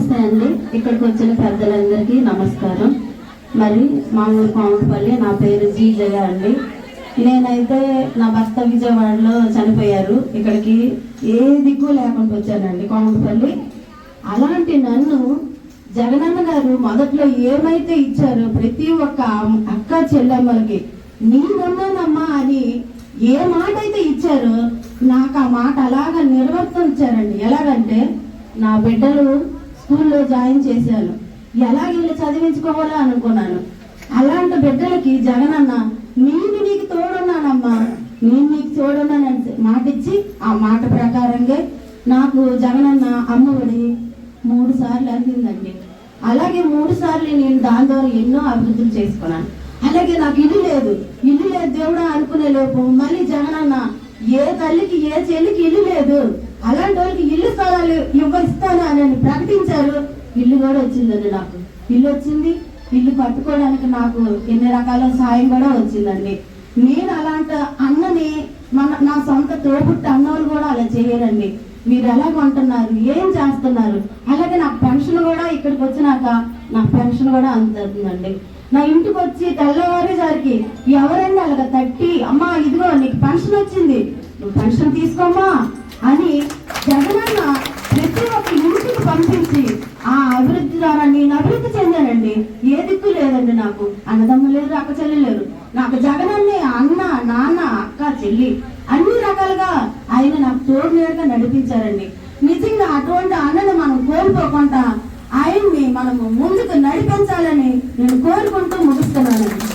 నమస్తే అండి. ఇక్కడికి వచ్చిన పెద్దలందరికీ నమస్కారం. మరి మా ఊరు కోమటిపల్లి నా పేరు జీ జయ అండి. నేనైతే నా భర్త విజయవాడలో చనిపోయారు. ఇక్కడికి ఏ దిక్కు లేకుండా వచ్చానండి కోమటిపల్లి అలాంటి నన్ను జగనన్న గారు మొదట్లో ఏమైతే ఇచ్చారో ప్రతి ఒక్క అక్క చెల్లెమ్మలకి నీ అని ఏ మాట అయితే ఇచ్చారో నాకు ఆ మాట అలాగా నిర్వర్తించారండి. ఎలాగంటే నా బిడ్డలు స్కూల్లో జాయిన్ చేశాను. ఎలా వీళ్ళు చదివించుకోవాలో అనుకున్నాను. అలాంటి బిడ్డలకి జగనన్న నేను నీకు తోడున్నానమ్మా. నేను నీకు తోడున్నానని మాట ఇచ్చి ఆ మాట ప్రకారంగా నాకు జగనన్న అమ్మఒడి మూడు సార్లు అందిందండి. అలాగే మూడు సార్లు నేను దాని ద్వారా ఎన్నో అభివృద్ధులు చేసుకున్నాను. అలాగే నాకు ఇల్లు లేదు. ఇల్లు లేదు దేవుడా అనుకునే లోపు మళ్ళీ జగనన్న ఏ తల్లికి ఏ చెల్లికి ఇల్లు లేదు. ఇవ్వాలి ఇవ్వ ఇస్తాను అని ప్రకటించారు. ఇల్లు కూడా వచ్చిందండి నాకు. ఇల్లు వచ్చింది. ఇల్లు పట్టుకోవడానికి నాకు ఎన్ని రకాల సాయం కూడా వచ్చిందండి. నేను అలాంటి అన్నని మన నా సొంత తోబుట్టి అన్నోళ్ళు కూడా అలా చేయరండి. మీరు ఎలా కొంటున్నారు? ఏం చేస్తున్నారు? అలాగే నాకు పెన్షన్ కూడా ఇక్కడికి వచ్చినాక నాకు పెన్షన్ కూడా అందుతుందండి నా ఇంటికి వచ్చి తెల్లవారేసరికి ఎవరైనా అలాగ తట్టి అమ్మా ఇదిగో నీకు పెన్షన్ వచ్చింది. నువ్వు పెన్షన్ తీసుకోమ్మా అని జగనన్న ప్రతి ఒక్క ఇంటికి పంపించి ఆ అభివృద్ధి ద్వారా నేను అభివృద్ధి చెందానండి. ఏ దిక్కు లేదండి నాకు. అన్నదమ్ములు లేరు అక్క చెల్లి లేరు. నాకు జగనన్నే అన్న నాన్న అక్క చెల్లి అన్ని రకాలుగా ఆయన నాకు తోడు నేరుగా నడిపించారండి. నిజంగా అటువంటి అన్నను మనం కోల్పోకుండా ఆయన్ని మనము ముందుకు నడిపించాలని నేను కోరుకుంటూ ముగిస్తున్నానండి.